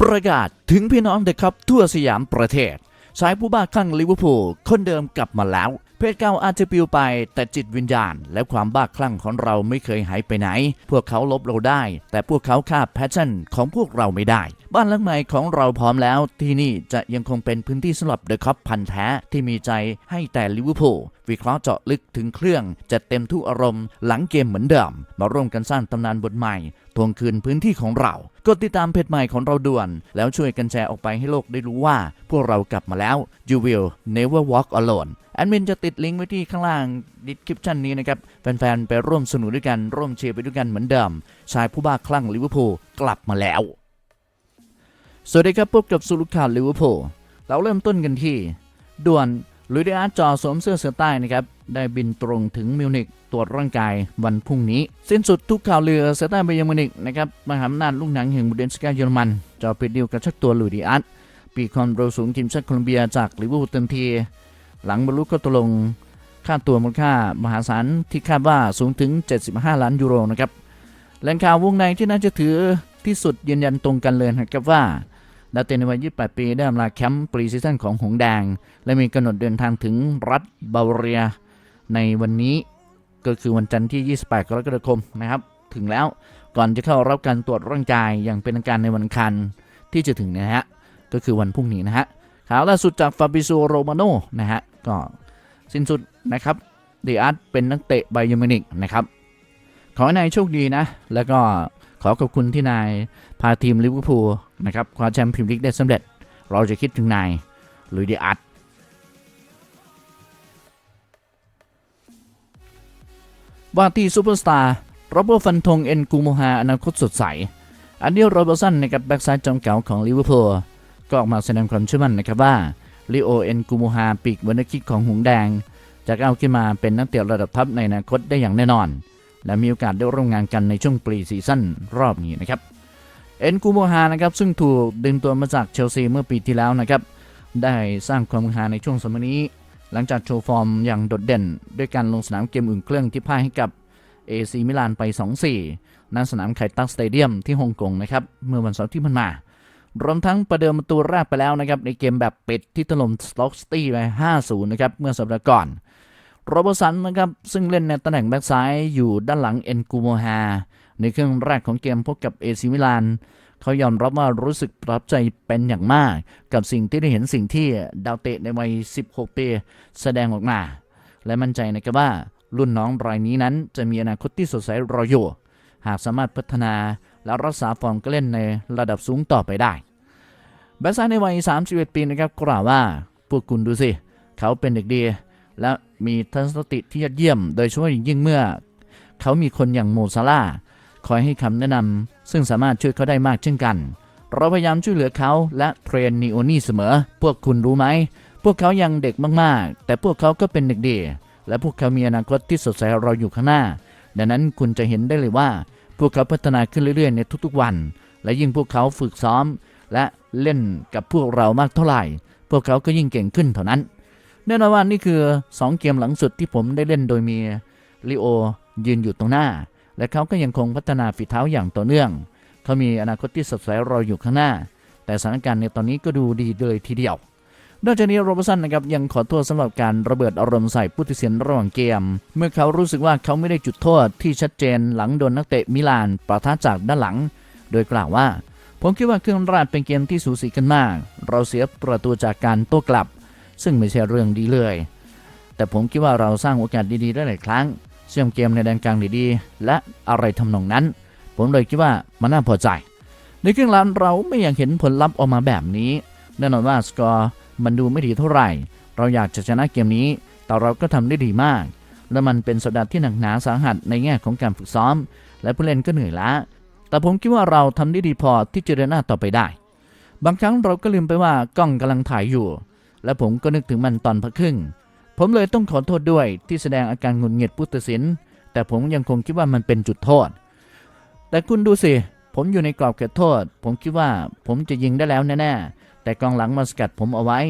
ประกาศถึงพี่น้องเด็กครับทั่วสยามประเทศ สายผู้บ้าคลั่งลิเวอร์พูลคนเดิมกลับมาแล้ว เพศเก่าอาจจะปลิวไป แต่จิตวิญญาณ และความบ้าคลั่งของเราไม่เคยหายไปไหน พวกเขาลบเราได้ แต่พวกเขาฆ่าแพชชั่นของพวกเราไม่ได้ บ้านหลังใหม่ของเราพร้อมแล้ว ที่นี่จะยังคงเป็นพื้นที่สำหรับเดอะคัพพันแท้ที่มีใจให้แต่ลิเวอร์พูลวิเคราะห์เจาะลึกถึงเครื่องจัดเต็มทุกอารมณ์หลังเกมเหมือนเดิม มาร่วมกันสร้างตำนานบทใหม่ทวงคืนพื้นที่ของเรา กดติดตามเพจใหม่ของเราด่วน แล้วช่วยกันแชร์ออกไปให้โลกได้รู้ว่า พวกเรากลับมาแล้ว You will never walk alone มินจะติดลิงก์ไว้ที่ข้างล่างดิสคริปชันนี้นะครับ แฟนๆ ไปร่วมสนุกด้วยกัน ร่วมเชียร์ไปด้วยกันเหมือนเดิม ชายผู้บ้าคลั่งลิเวอร์พูลกลับมาแล้ว สวัสดีครับพบกับสุลุข่าวลิเวอร์พูลเราเริ่มต้นกันที่ ด่วนลุยดิอาร์จอสวมเสื้อเสือใต้นะครับ ได้บินตรงถึงมิวนิกตรวจร่างกายวันพรุ่งนี้ สิ้นสุดทุกข่าวเรือเสือใต้ไปยังมิวนิกนะครับมหาอำนาจลูกหนังแห่งบูเดนสกาเยอรมันจะปิดดีลกระชักตัวลุยดิอาร์ปีคอนโรสูงทีมชาติโคลอมเบียจากลิเวอร์พูลเต็มที หลังบรรลุข้อตกลงค่าตัวมูลค่ามหาศาลที่คาดว่าสูงถึง 75 ล้านยูโรนะครับแหล่งข่าววงในที่น่าจะถือที่สุดยืนยันตรงกันเลยนะครับว่าดาเตนในวัย 28 ปีได้อำลาแคมป์ปรีซีซั่นของหงแดง และมีกำหนดเดินทางถึงรัฐบาวเรีย ในวันนี้ก็คือวันจันทร์ที่ 28 กรกฎาคมนะครับ ถึงแล้วก่อนจะเข้ารับการตรวจร่างกายอย่างเป็นทางการในวันคันที่จะถึงนะฮะก็คือวันพรุ่งนี้นะฮะข่าวล่าสุดจากฟาบิโซโรมาโนนะฮะ ก็สิ้นสุดนะครับเดีอาร์ตเป็นนักเตะไบยอร์มินิกนะครับ ขอให้นายโชคดีนะ แล้วก็ขอขอบคุณที่นายพาทีมลิเวอร์พูลนะครับคว้าแชมป์พรีเมียร์ลีกได้สำเร็จ เราจะคิดถึงนายลุยเดีอาร์ตว่าที่ซูเปอร์สตาร์โรเบอร์ตฟันธงเอ็นกูโมฮาอนาคตสดใส อันเดียโรเบอร์สันนะครับแบ็กซ้ายจอมเก่าของลิเวอร์พูลก็ออกมาแสดงความเชื่อมั่นนะครับว่า ลิโอเอ็นกูมูฮาปีกบนนักคิกของหงแดง จะก้าวขึ้นมาเป็นนักเตะระดับท็อปในอนาคตได้อย่างแน่นอน และมีโอกาสได้ร่วมงานกันในช่วงปรีซีซั่นรอบนี้นะครับเอ็นกูมูฮานะครับซึ่งถูกดึงตัวมาจากเชลซีเมื่อปีที่แล้วนะครับได้สร้างความฮือฮาในช่วงสมัยนี้ หลังจากโชว์ฟอร์มอย่างโดดเด่น ด้วยการลงสนามเกมอุ่นเครื่องที่พ่ายให้กับเอซีมิลานไป 2-4ณสนามไคตักสเตเดียมที่ฮ่องกงนะครับเมื่อวันเสาร์ที่ผ่านมา รวมทั้งประเดิมประตูแรกไปแล้วนะครับในเกมแบบปิดที่ถล่มสต็อกสตี้ไป 5-0 นะครับเมื่อสัปดาห์ก่อน โรเบอร์สันนะครับซึ่งเล่นในตำแหน่งแบ็กซ้ายอยู่ด้านหลังเอ็นกูโมฮาในครึ่งแรกของเกมพบกับเอซิมิลานเขายอมรับว่ารู้สึกประทับใจเป็นอย่างมาก กับสิ่งที่ได้เห็นสิ่งที่ดาวเตะในวัย 16 ปีแสดงออกมา และมั่นใจนะครับว่ารุ่นน้องรายนี้นั้นจะมีอนาคตที่สดใสรออยู่ หากสามารถพัฒนา และรักษาฟอร์มการเล่นในระดับสูงต่อไปได้แบ็กซ้ายในวัย 31 ปีนะครับกล่าวว่าพวกคุณดูสิ เขาเป็นเด็กดี และมีทัศนคติที่ยอดเยี่ยม โดยเฉพาะอย่างยิ่งเมื่อ เขามีคนอย่างโมซาลาคอยให้คำแนะนำซึ่งสามารถช่วยเขาได้มากเช่นกัน เราพยายามช่วยเหลือเขาและเทรนนีโอนี่เสมอ พวกคุณรู้ไหม พวกเขายังเด็กมากๆ แต่พวกเขาก็เป็นเด็กดี และพวกเขามีอนาคตที่สดใสรออยู่ข้างหน้า ดังนั้นคุณจะเห็นได้เลยว่า พวกเขาพัฒนาขึ้นเรื่อยๆในทุกๆวัน และยิ่งพวกเขาฝึกซ้อม และเล่นกับพวกเรามากเท่าไหร่ พวกเขาก็ยิ่งเก่งขึ้นเท่านั้นแน่นอนว่านี่คือ 2 เกมหลังสุดที่ผมได้เล่นโดยมีลิโอยืนอยู่ตรงหน้า และเขาก็ยังคงพัฒนาฝีเท้าอย่างต่อเนื่อง เขามีอนาคตที่สดใสรออยู่ข้างหน้า แต่สถานการณ์ในตอนนี้ก็ดูดีเลยทีเดียว นอกจากนี้โรบสันนะครับยังขอโทษสำหรับการระเบิดอารมณ์ใส่ผู้ตัดสินระหว่างเกม เมื่อเขารู้สึกว่าเขาไม่ได้จุดโทษที่ชัดเจนหลังโดนนักเตะมิลานประทะจากด้านหลัง โดยกล่าวว่า ผมคิดว่าเครื่องราชเป็นเกมที่สูสีกันมาก เราเสียประตูจากการโต้กลับ ซึ่งไม่ใช่เรื่องดีเลย แต่ผมคิดว่าเราสร้างโอกาสดีๆได้หลายครั้งเชื่อมเกมในแดนกลางด้ดีและอะไรทำนองนั้น ผมเลยคิดว่ามันน่าพอใจ ในครึ่งหลังเราไม่อยากเห็นผลลัพธ์ออกมาแบบนี้ แน่นอนว่าสกอร์ มันดูไม่ดีเท่าไหร่ เราอยากจะชนะเกมนี้ แต่เราก็ทำได้ดีมาก และมันเป็นสัปดาห์ที่หนักหนาสาหัสในแง่ของการฝึกซ้อม และผู้เล่นก็เหนื่อยล้าแต่ผมคิดว่าเราทำได้ดีพอที่จะเดินหน้าต่อไปได้ บางครั้งเราก็ลืมไปว่ากล้องกำลังถ่ายอยู่ และผมก็นึกถึงมันตอนพักครึ่ง ผมเลยต้องขอโทษด้วยที่แสดงอาการหงุดหงิดผู้ตัดสิน แต่ผมยังคงคิดว่ามันเป็นจุดโทษ แต่คุณดูสิ ผมอยู่ในกรอบเขตโทษ ผมคิดว่าผมจะยิงได้แล้วแน่ๆ แต่กองหลังมาสกัดผมเอาไว้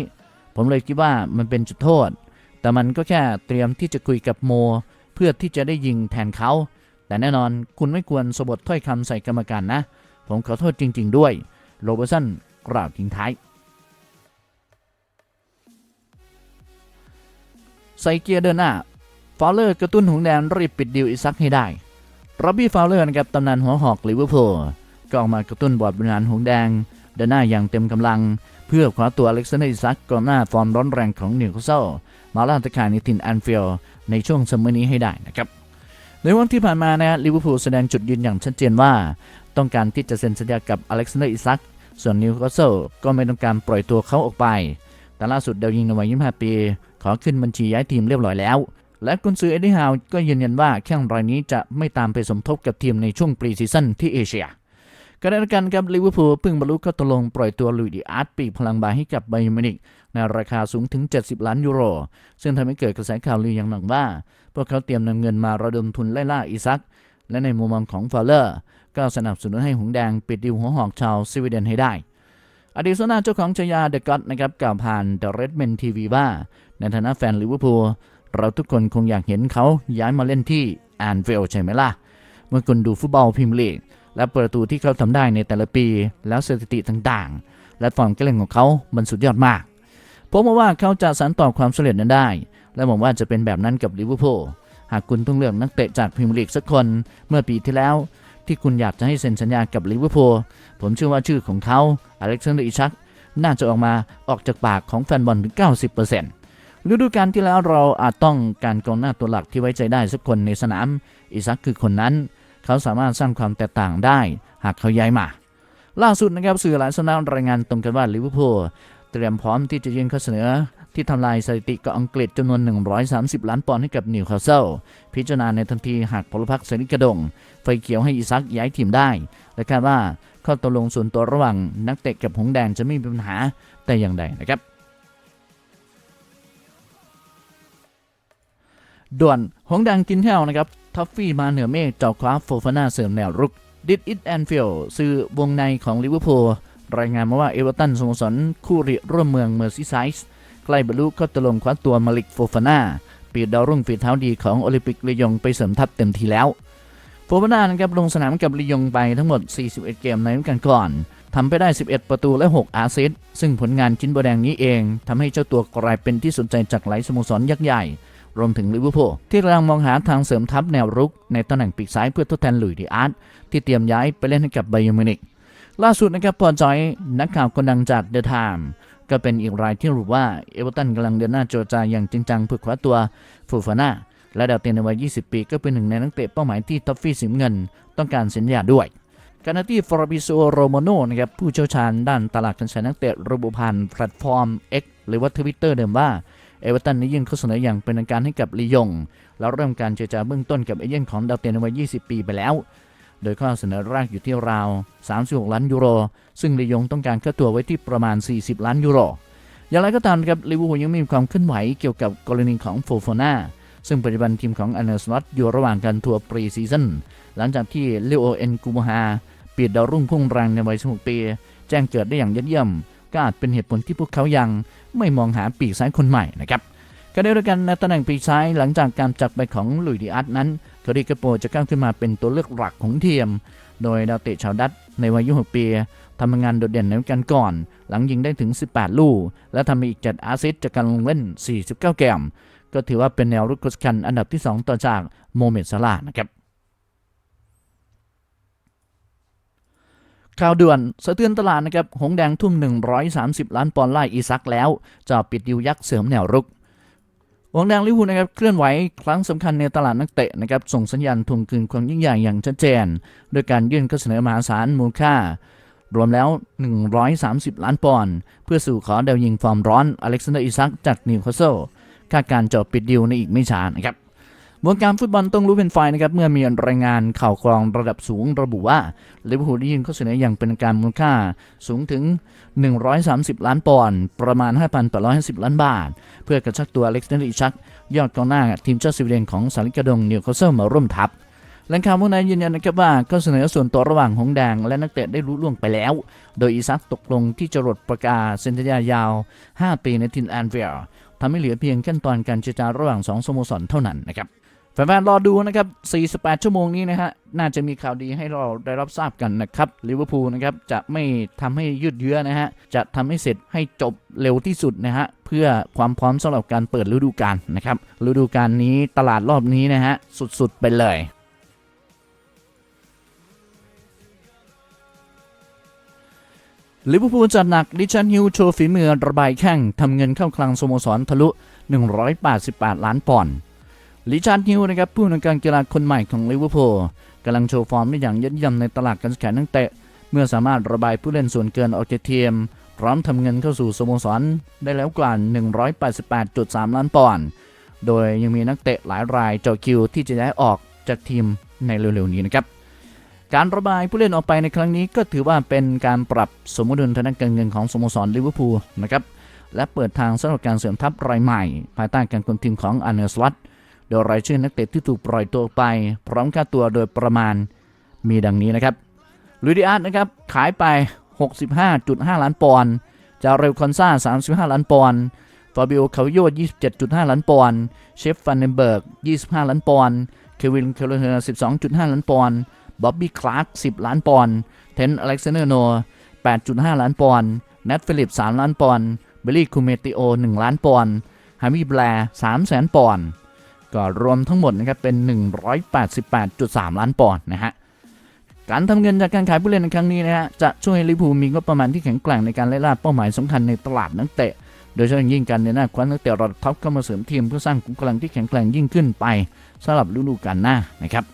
ผมเลยคิดว่ามันเป็นจุดโทษ แต่มันก็แค่เตรียมที่จะคุยกับโม เพื่อที่จะได้ยิงแทนเขา แต่แน่นอนคุณไม่ควรสบทถ้อยคำใส่กรรมการนะ ผมขอโทษจริง ๆ ด้วย โรเบอร์สันกล่าวทิ้งท้ายใส่เกียร์เดินหน้า ฟาวเลอร์กระตุ้นหงแดงรีบปิดดิวอิซักให้ได้ร็อบบี้ฟาวเลอร์นะครับตำนานหัวหอกลิเวอร์พูลก็ออกมากระตุ้นบอร์ดบริหารหงแดง เดินหน้าอย่างเต็มกำลัง เพื่อคว้าตัวอเล็กซานเดอร์อิซักกองหน้าฟอร์มร้อนแรงของนิวคาสเซิลมาล่าตะข่ายในถิ่นแอนฟิลด์ในช่วงซัมเมอร์นี้ให้ได้นะครับในวันที่ผ่านมานะลิเวอร์พูลแสดงจุดยืนอย่างชัดเจนว่า ต้องการที่จะเซ็นสัญญากับอเล็กซานเดอร์อิซักส่วนนิวคาสเซิลก็ไม่ต้องการปล่อยตัวเขาออกไป แต่ล่าสุดเดาวยิงในวัย25 ปี ขอขึ้นบัญชีย้ายทีมเรียบร้อยแล้ว และกุนซือเอ็ดดี้ฮาวก็ยืนยันว่าแข้งรายนี้จะไม่ตามไปสมทบกับทีมในช่วงปรีซีซั่นที่เอเชีย ขณะเดียวกันครับลิเวอร์พูลเพิ่งบรรลุข้อตกลงปล่อยตัวลุยดิอาร์ตปีกพลังบายให้กับไบมินิกในราคาสูงถึง 70 ล้านยูโร ซึ่งทำให้เกิดกระแสข่าวลืออย่างหนักว่า พวกเขาเตรียมนำเงินมาระดมทุนไล่ล่าอิซัก และในมุมมองของฟาวเลอร์ ก็สนับสนุนให้หงแดงปิดดิวหัวหอกชาวสวีเดนให้ได้อดีตโซนาเจ้าของชายาเดอะก็อตนะครับกล่าวผ่านเดอะเรดเมนทีวีว่า ในฐานะแฟนลิเวอร์พูลเราทุกคนคงอยากเห็นเขาย้ายมาเล่นที่แอนฟิลด์ใช่ไหมล่ะ เมื่อคุณดูฟุตบอลพรีเมียร์ลีก และประตูที่เขาทำได้ในแต่ละปี แล้วสถิติต่างๆ และฟอร์มการเล่นของเขามันสุดยอดมาก ผมว่าเขาจะสานต่อความสำเร็จนั้นได้ และหวังว่าจะเป็นแบบนั้นกับลิเวอร์พูลหากคุณต้องเลือกนักเตะจากพรีเมียร์ลีกสักคนเมื่อปีที่แล้ว ที่คุณอยากจะให้เซ็นสัญญากับลิเวอร์พูลผมเชื่อว่าชื่อของเขาอเล็กซานเดอร์อิชักน่าจะออกมาออกจากปากของแฟนบอลถึง 90%ฤดูกาลที่แล้วเราอาจต้องการกองหน้าตัวหลักที่ไว้ใจได้สักคนในสนาม อิซักคือคนนั้น เขาสามารถสร้างความแตกต่างได้ หากเขาย้ายมา ล่าสุดนะครับสื่อหลายสำนักรายงานตรงกันว่าลิเวอร์พูลเตรียมพร้อมที่จะยื่นข้อเสนอที่ทำลายสถิติกับอังกฤษจำนวน 130 ล้านปอนด์ให้กับนิวคาสเซิลพิจารณาในทันทีหากพลพรรคเซนิกระดง ไฟเขียวให้อิซักย้ายทีมได้ และคาดว่าข้อตกลงส่วนตัวระหว่างนักเตะกับหงแดงจะไม่มีปัญหาแต่อย่างใดนะครับ ด่วน หงแดงกินแห้วนะครับทัฟฟี่มาเหนือเมฆเจาะคว้าโฟฟาน่าเสริมแนวรุกดิดอิตแอนฟิลซื้อวงในของลิเวอร์พูลรายงานมาว่าเอเวอร์ตันสโมสรคู่ริร่วมเมืองเมอร์ซีไซส์ใกล้บรรลุข้อตกลงคว้าตัวมาลิกโฟฟาน่าปีดาวรุ่งฝีเท้าดีของโอลิมปิกลียงไปเสริมทัพเต็มทีแล้วโฟฟาน่านะครับลงสนามกับลียงไปทั้งหมด 41 เกมในฤดูกาลก่อนทำไปได้ 11 ประตูและ 6 อาซิสซึ่งผลงานชิ้นโบแดงนี้เองทำให้เจ้าตัวกลายเป็นที่สนใจจากหลายสโมสรยักษ์ใหญ่ รวมถึงลิเวอร์พูลที่กำลังมองหาทางเสริมทัพแนวรุก ในตำแหน่งปีกซ้ายเพื่อทดแทนหลุยส์ดิอาร์ตที่เตรียมย้ายไปเล่นให้กับไบเยอมินิกล่าสุดนะครับพอจอยนักข่าวคนดังจากเดอะไทม์ก็เป็นอีกรายที่ระบุว่าเอเวอร์ตันกำลังเดินหน้าโจจาอย่างจริงจังเพื่อคว้าตัวฟูฟาน่าและดาวเตียนในวัย 20 ปีก็เป็นหนึ่งในนักเตะเป้าหมายที่ท็อฟฟี่สิมเงิน ต้องการสัญญาด้วยขณะที่ฟอร์บิโซโรโมโนนะครับผู้เชี่ยวชาญด้านตลาดการใช้นักเตะระบุผ่านแพลตฟอร์ม X หรือว่าทวิตเตอร์เดิมว่า เอเวอร์ตันได้ยื่นข้อเสนออย่างเป็นทางการให้กับลียง แล้วเริ่มการเจรจาเบื้องต้นกับเอเย่นของดาวเตนในวัย 20 ปีไปแล้ว โดยข้อเสนอแรกอยู่ที่ราว 36 ล้านยูโร ซึ่งลียงต้องการค่าตัวไว้ที่ประมาณ 40 ล้านยูโร อย่างไรก็ตามครับลิเวอร์พูลยังม่มีความเคลื่อนไหวเกี่ยวกับกรณีของโฟโฟนาซึ่งปัจจุบันทีมของอันเนอร์สลอตอยู่ระหว่างการทัวร์ปรีซีซั่นหลังจากที่เลโอเอ็นกูมฮาปีดดาวรุ่งพุ่งแรงในวัย16ปี แจ้งเกิดได้อย่างยอดเยี่ยม ก็อาจเป็นเหตุผลที่พวกเขายังไม่มองหาปีกซ้ายคนใหม่นะครับก็ได้ด้วยกันในตำแหน่งปีกซ้ายหลังจากการจากไปของลุยดิอาร์ตนั้นคาริกาโปจะก้าวขึ้นมาเป็นตัวเลือกหลักของทีม โดยดาวเตะชาวดัตในวัย 26 ปีทำงานโดดเด่นในการก่อน หลังยิงได้ถึง 18 ลูก และทำอีก 7 อาซิสต์จากการลงเล่น 49 เกม ก็ถือว่าเป็นแนวรุกคกันอันดับที่ 2 ต่อจากโมเมดซาลาห์นะครับ ข่าวด่วนสะเทือนตลาดนะครับ หงแดงทุ่ม 130 ล้านปอนด์ไล่อีซักแล้ว จะปิดดิวยักษ์เสริมแนวรุก หงแดงลิเวอร์พูลนะครับเคลื่อนไหวครั้งสำคัญในตลาดนักเตะนะครับส่งสัญญาณทวงคืนความยิ่งใหญ่อย่างชัดเจน โดยการยื่นข้อเสนอมหาศาลมูลค่ารวมแล้ว 130 ล้านปอนด์เพื่อสู่ขอเดาวยิงฟอร์มร้อนอเล็กซานเดอร์อิซักจากนิวคาสเซิลคาดการจะปิดดิวในอีกไม่ช้านะครับ วงการฟุตบอลต้องรู้เป็นไฟนะครับเมื่อมีรายงานข่าวกรองระดับสูงระบุว่าลิเวอร์พูลได้ยื่นข้อเสนออย่างเป็นการมูลค่าสูงถึง 130 ล้านปอนด์ประมาณ 5,850 ล้านบาท เพื่อกระชักตัวอเล็กซานเดอร์อิซัก ยอดกองหน้าทีมชาติสวีเดนของสาริกาดงนิวคาสเซิลมาร่วมทัพแหล่งข่าววงในยืนยันนะครับว่าข้อเสนอส่วนตัวระหว่างหงแดงและนักเตะได้รู้ล่วงไปแล้ว โดยอีซักตกลงที่จะรดประกาศเซ็นสัญญายาว 5 ปีในทินแอนเวลทำให้เหลือเพียงขั้นตอนการเจรจาระหว่าง 2สโมสรเท่านั้นนะครับ แฟนๆรอดูนะครับ 48 ชั่วโมงนี้นะฮะ น่าจะมีข่าวดีให้เราได้รับทราบกันนะครับ ลิเวอร์พูลนะครับจะไม่ทำให้ยืดเยื้อนะฮะ จะทำให้เสร็จให้จบเร็วที่สุดนะฮะ เพื่อความพร้อมสำหรับการเปิดฤดูกาลนะครับ ฤดูกาลนี้ตลาดรอบนี้นะฮะ สุดๆไปเลยลิเวอร์พูลจัดหนักดิชันฮิวโชว์ฝีมือระบายแข้งทำเงินเข้าคลังสโมสรทะลุ 188 ล้านปอนด์ ลิชาร์ดฮิวนะครับผู้อำนวยการกีฬาคนใหม่ของลิเวอร์พูลกำลังโชว์ฟอร์มได้อย่างยอดเยี่ยมในตลาดการแข่งนักเตะ เมื่อสามารถระบายผู้เล่นส่วนเกินออกจากทีม พร้อมทำเงินเข้าสู่สโมสรได้แล้วกว่า 188.3 ล้านปอนด์โดยยังมีนักเตะหลายรายเจาะคิวที่จะย้ายออกจากทีมในเร็วๆนี้นะครับการระบายผู้เล่นออกไปในครั้งนี้ก็ถือว่าเป็นการปรับสมดุลทางด้านการเงินของสโมสรลิเวอร์พูลนะครับและเปิดทางสำหรับการเสริมทัพรายใหม่ ภายใต้การคุมทีมของอันเนอร์สลัต โดยรายชื่อนักเตะที่ถูกปล่อยตัวไป พร้อมค่าตัวโดยประมาณมีดังนี้นะครับลุยดิอาร์นะครับขายไป 65.5 ล้านปอนด์จาเรลคอนซา35 ล้านปอนด์ฟาบิโอคาวิโย27.5 ล้านปอนด์เชฟฟันเนเบิร์ก 25 ล้านปอนด์เควินเคลเฮอร์12.5 ล้านปอนด์บ๊อบบี้คลาร์ก10 ล้านปอนด์เทนอเล็กซานเดอร์โน8.5 ล้านปอนด์เนทฟิลิป 3 ล้านปอนด์เบลลี่คูเมติโอ 1 ล้านปอนด์ฮามิแบร์3แสนปอนด์ ก็รวมทั้งหมดนะครับเป็น 188.3 ล้านปอนด์นะฮะการทำเงินจากการขายผู้เล่นในครั้งนี้นะฮะจะช่วยให้ลิเวอร์พูลมีงบประมาณที่แข็งแกร่งในการไล่ล่าเป้าหมายสำคัญในตลาดนักเตะ โดยเฉพาะยิ่งการในหน้าคว้านักเตะระดับท็อปเข้ามาเสริมทีมเพื่อสร้างขุมกำลังที่แข็งแกร่งยิ่งขึ้นไปสำหรับฤดูกาลหน้านะครับ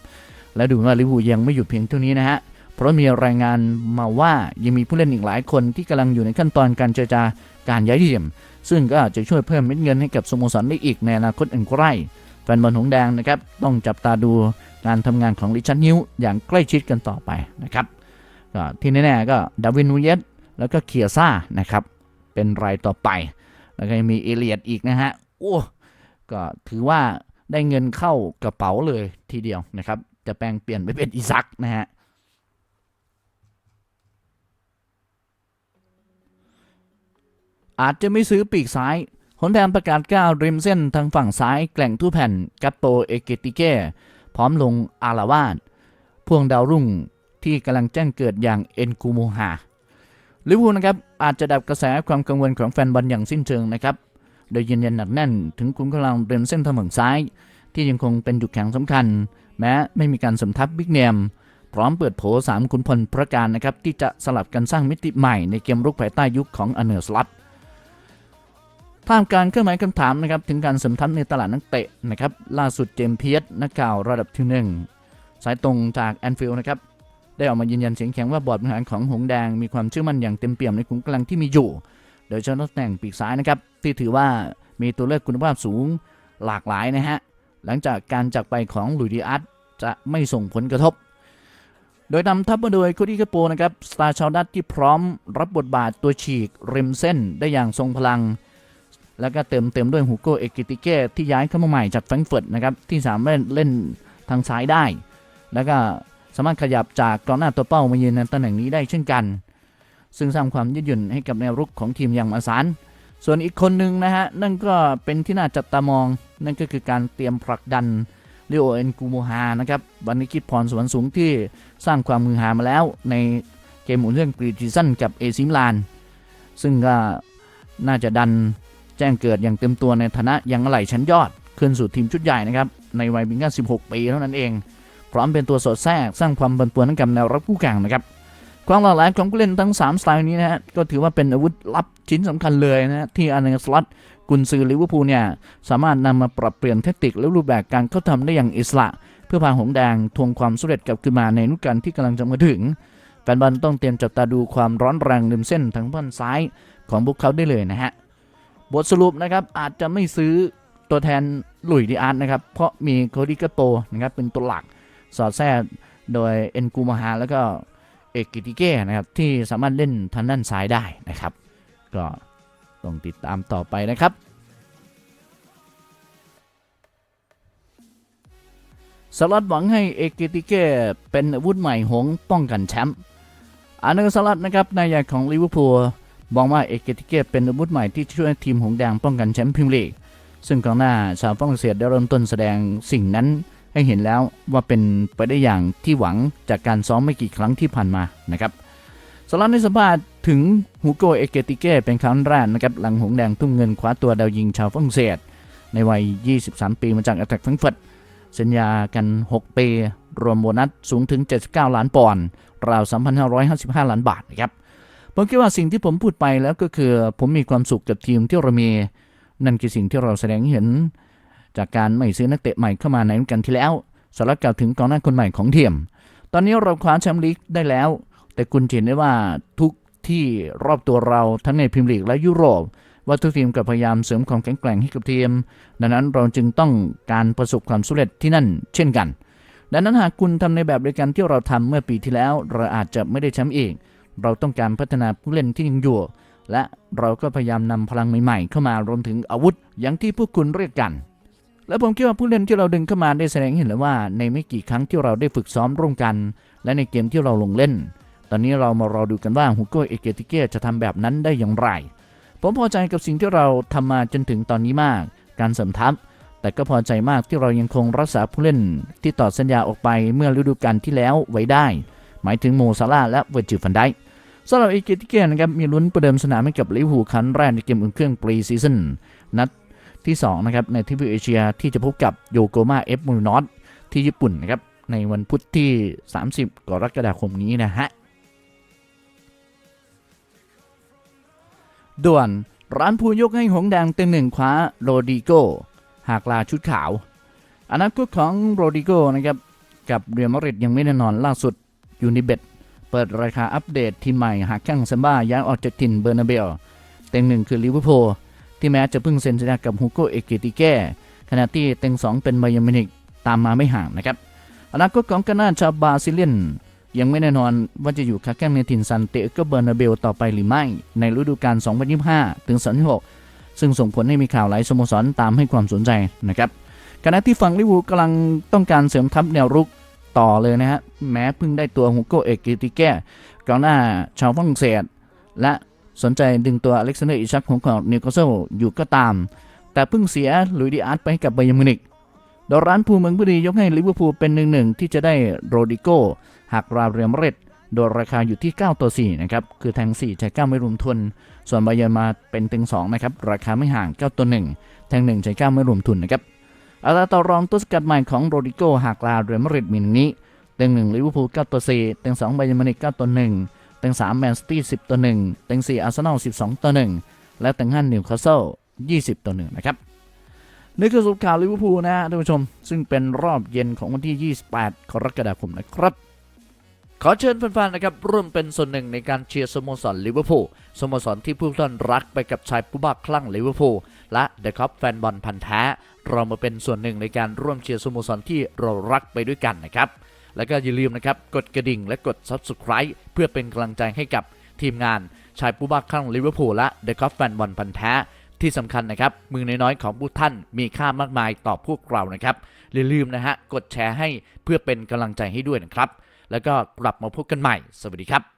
และดูว่าลิเวอร์พูลยังไม่หยุดเพียงเท่านี้นะฮะเพราะมีรายงานมาว่ายังมีผู้เล่นอีกหลายคนที่กำลังอยู่ในขั้นตอนการเจรจาการย้ายทีมซึ่งก็อาจจะช่วยเพิ่มเม็ดเงินให้กับสโมสรได้อีกในอนาคตอันใกล้ แฟนบอลหงแดงนะครับต้องจับตาดูการทำงานของลิชันฮิวอย่างใกล้ชิดกันต่อไปนะครับก็ที่แน่ๆก็ดาวินนูเยสแล้วก็เคียซ่านะครับเป็นรายต่อไป แล้วก็ยังมีเอเลียดอีกนะฮะโอ้ก็ถือว่าได้เงินเข้ากระเป๋าเลยทีเดียวนะครับจะแปลงเปลี่ยนไปเป็นอิซักนะฮะอาจจะไม่ซื้อปีกซ้าย หนแดงประกาศก้าวริมเส้นทางฝั่งซ้ายแกล่งทุแผ่นกัตโตเอเกติเก้พร้อมลงอาราวาสพวงดาวรุ่งที่กำลังแจ้งเกิดอย่างเอ็นกูโมฮาลิเวอร์พูลนะครับอาจจะดับกระแสความกังวลของแฟนบอลอย่างสิ้นเชิงนะครับ โดยยืนยันหนักแน่นถึงคุณกำลังเริมเส้นทางฝั่งซ้าย ที่ยังคงเป็นจุดแข็งสำคัญ แม้ไม่มีการสมทับบิ๊กเนมพร้อมเปิดโผสามขุนพลประการนะครับที่จะสลับกันสร้างมิติใหม่ในเกมรุกภายใต้ยุคของอเนอร์สลัต ท่ามกลารเครื่องหมายคำถามนะครับถึงการเสริมทัพในตลาดนักเตะนะครับล่าสุดเจมเพียสนักข่าวระดับที่หนึ่งสายตรงจากแอนฟิลด์นะครับได้ออกมายืนยันเสียงแข็งว่าบอร์ดบริหารของหงแดงมีความเชื่อมั่นอย่างเต็มเปี่ยมในขุมกำลังที่มีอยู่ โดยเฉพาะตำแหน่งปีกซ้ายนะครับที่ถือว่ามีตัวเลือกคุณภาพสูงหลากหลายนะฮะหลังจากการจากไปของลุยดิอาร์ตจะไม่ส่งผลกระทบ โดยนำทัพมาโดยโคดี้คาโปนะครับสตาร์ชาวดัตที่พร้อมรับบทบาทตัวฉีกริมเส้นได้อย่างทรงพลัง แล้วก็เติมเต็มด้วยฮูโกเอกิติเก้ที่ย้ายเข้ามาใหม่จากแฟรงก์เฟิร์ตนะครับที่สามารถเล่นทางซ้ายได้ แล้วก็สามารถขยับจากกองหน้าตัวเป้ามายืนในตำแหน่งนี้ได้เช่นกัน ซึ่งสร้างความยืดหยุ่นให้กับแนวรุกของทีมอย่างมาศาลส่วนอีกคนหนึ่งนะฮะนั่นก็เป็นที่น่าจับตามอง นั่นก็คือการเตรียมผลักดันลิโอเอ็นกูโมฮานะครับวันนี้คิดพรสวรรค์สูงที่สร้างความมือหามาแล้วในเกมอุ่นเครื่องปรีซีซั่นกับเอซิมลาน ซึ่งก็น่าจะดัน แจ้งเกิดอย่างเต็มตัวในฐานะยังอะไหลชั้นยอดขึ้นสู่ทีมชุดใหญ่นะครับในวัยเพียงแค่16 ปีเท่านั้นเอง พร้อมเป็นตัวสอดแทรกสร้างความบันปวนให้กับแนวรับผู้แข่งนะครับความหลากหลายของผู้เล่นทั้ง 3 สไตล์นี้นะฮะก็ถือว่าเป็นอาวุธลับชิ้นสำคัญเลยนะฮะที่อันเนสล็อตกุนซือลิเวอร์พูลเนี่ยสามารถนำมาปรับเปลี่ยนเทคนิคและรูปแบบการเข้าทำได้อย่างอิสระ เพื่อพาหงสแดงทวงความสำเร็จกลับขึ้นมาในฤดูกาลที่กำลังจะมาถึงแฟนบอลต้องเตรียมจับตาดูความร้อนแรงริมเส้นทางฝั่งซ้ายของพวกเขาได้เลยนะฮะ บทสรุปนะครับอาจจะไม่ซื้อตัวแทนหลุยดิอาร์ตนะครับ เพราะมีโคดิกาโตนะครับเป็นตัวหลักสอดแทรกโดยเอ็นกูมาฮาแล้วก็เอกกิติเก้นะครับที่สามารถเล่นทางด้านซ้ายได้นะครับ ก็ต้องติดตามต่อไปนะครับสลัดหวังให้เอกกิติเก้เป็นอาวุธใหม่หงป้องกันแชมป์อาเนอร์สลัดนะครับนายใหญ่ของลิเวอร์พูล มองว่าเอกเกติเกตเป็นอาวุธใหม่ที่ช่วยทีมหงแดงป้องกันแชมป์พรีเมียร์ลีกซึ่งกองหน้าชาวฝรั่งเศสได้เริ่มต้นแสดงสิ่งนั้นให้เห็นแล้วว่าเป็นไปได้อย่างที่หวังจากการซ้อมไม่กี่ครั้งที่ผ่านมานะครับสำหรับในสัมภาษณ์ถึงฮูโกเอเกติเก้เป็นครั้งแรกนะครับหลังหงแดงทุ่มเงินคว้าตัวดาวยิงชาวฝรั่งเศส ในวัย 23 ปีมาจากแอตแทกฟังเฟิร์ตสัญญากัน 6 ปี รวมโบนัสสูงถึง 79 ล้านปอนด์ราว 3,555 ล้านบาทนะครับ ผมคิดว่าสิ่งที่ผมพูดไปแล้วก็คือ ผมมีความสุขกับทีมที่เรามี นั่นคือสิ่งที่เราแสดงเห็น จากการไม่ซื้อนักเตะใหม่เข้ามาในกาลที่แล้วสำหรับกล่าวถึงกองหน้าคนใหม่ของทีมตอนนี้เราคว้าแชมป์ลีกได้แล้ว แต่คุณเห็นได้ว่าทุกที่รอบตัวเราทั้งในพรีเมียร์ลีกและยุโรป ว่าทุกทีมก็พยายามเสริมความแข็งแกร่งให้กับทีม ดังนั้นเราจึงต้องการประสบความสำเร็จที่นั่น เช่นกัน ดังนั้นหากคุณทำในแบบเดียวกันที่เราทำเมื่อปีที่แล้ว เราอาจจะไม่ได้แชมป์เอง เราต้องการพัฒนาผู้เล่นที่ยังอยู่และเราก็พยายามนำพลังใหม่ๆ เข้ามารวมถึงอาวุธอย่างที่พวกคุณเรียกกัน และผมคิดว่าผู้เล่นที่เราดึงเข้ามาได้แสดงให้เห็นแล้วว่า ในไม่กี่ครั้งที่เราได้ฝึกซ้อมร่วมกัน และในเกมที่เราลงเล่น ตอนนี้เรามารอดูกันว่าฮุโกเอเกติเกจะทำแบบนั้นได้อย่างไร ผมพอใจกับสิ่งที่เราทำมาจนถึงตอนนี้มาก การเสริมทัพ แต่ก็พอใจมากที่เรายังคงรักษาผู้เล่น ที่ต่อสัญญาออกไปเมื่อฤดูกาลที่แล้วไว้ได้ หมายถึงโมซาลาและเวอร์จิฟันได สำหรับอเกติเกนนะครับมีลุ้นประเดิมสนามให้กับลิเวอร์พูลครั้งแรกในเกมอุ่นเครื่องปรีซีซั่นนัดที่ 2 นะครับ ในทวีปเอเชียที่จะพบกับโยโกมาเอฟมูนอตที่ญี่ปุ่นนะครับ ในวันพุธที่ 30 กรกฎาคมนี้นะฮะ ด่วนร้านพูยกให้หงแดงเต็งหนึ่งคว้าโรดิโกหากลาชุดขาวอนาคตของโรดิโกนะครับ กับเรียลมาดริดยังไม่แน่นอนล่าสุดยูนิเบต เปิดราคาอัปเดตทีมใหม่หากแข้งซัมบ้าย้ายออกจากถิ่นเบอร์นาเบลเต็งหนึ่งคือลิเวอร์พูลที่แม้จะเพิ่งเซ็นสัญญากับฮูโกเอเกติแกขณะที่เต็งสองเป็นไบยามินิกตามมาไม่ห่างนะครับอนาคตของกานาชาวบราซิเลียนยังไม่แน่นอนว่าจะอยู่คาแข้งในถิ่นซันเตกอร์เบอร์นาเบลต่อไปหรือไม่ ในฤดูกาล 2025 ถึง 2026 ซึ่งส่งผลให้มีข่าวหลายสโมสรตามให้ความสนใจนะครับขณะที่ฝั่งลิเวอร์พูลกำลังต้องการเสริมทัพแนวรุกต่อเลยนะฮะ แม้เพิ่งได้ตัวฮูโกเอกกิติแก้กองหน้าชาวฝรั่งเศส และสนใจดึงตัวอเล็กซานเดอร์อิชักของของนิวคาสเซิลอยู่ก็ตาม แต่เพิ่งเสียลุยดิอาร์ตไปให้กับไบยามินิกดยร้านภูเมืองบุรียกให้ลิเวอร์พูลเป็นหนึ่งหนึ่งที่จะได้โรดิโกหากราเรียมเรดโดยราคาอยู่ที่ 9 ต่อ 4 นะครับ คือแทง4ใช้9ไม่รวมทุน ส่วนบาเยร์นมาเป็นเต็ง2นะครับ ราคาไม่ห่าง 9 ต่อ 1 แทง1ใช้9ไม่รวมทุนนะครับอัตราต่อรองตัวสกัดใหม่ของโรดิโกหากลาเรียมเรดมีดังนี้ เต็ง1ลิเวอร์พูล9ต่อ4เต็ง2บเยร์นมานิก9ต่อ1เต็ง3แมนซิตี้10ต่อ1เต็ง4อาร์เซนอล12ต่อ1และเต็ง5นิวคาสเซิล20ต่อ1นะครับนี่คือสรุปข่าวลิเวอร์พูลนะฮะท่านผู้ชม ซึ่งเป็นรอบเย็นของวันที่ 28 กรกฎาคมนะครับ ขอเชิญแฟนๆนะครับร่วมเป็นส่วนหนึ่งในการเชียร์สโมสรลิเวอร์พูลสโมสรที่ผู้ท่านรักไปกับชายผู้บ้าคลั่งลิเวอร์พูลและเดอะคัพแฟนบอลพันธ์แท้ เรามาเป็นส่วนหนึ่งในการร่วมเชียร์สโมสรที่เรารักไปด้วยกันนะครับ แล้วก็อย่าลืมนะครับกดกระดิ่งและกด Subscribe เพื่อเป็นกำลังใจให้กับทีมงานชายผู้บ้าคลั่งลิเวอร์พูลและเดอะคอฟแฟนบอลพันแท้ที่สำคัญนะครับ มือน้อยๆของผู้ท่านมีค่ามากมายต่อพวกเรานะครับอย่าลืมนะฮะ กดแชร์ให้เพื่อเป็นกำลังใจให้ด้วยนะครับ แล้วก็กลับมาพบกันใหม่ สวัสดีครับ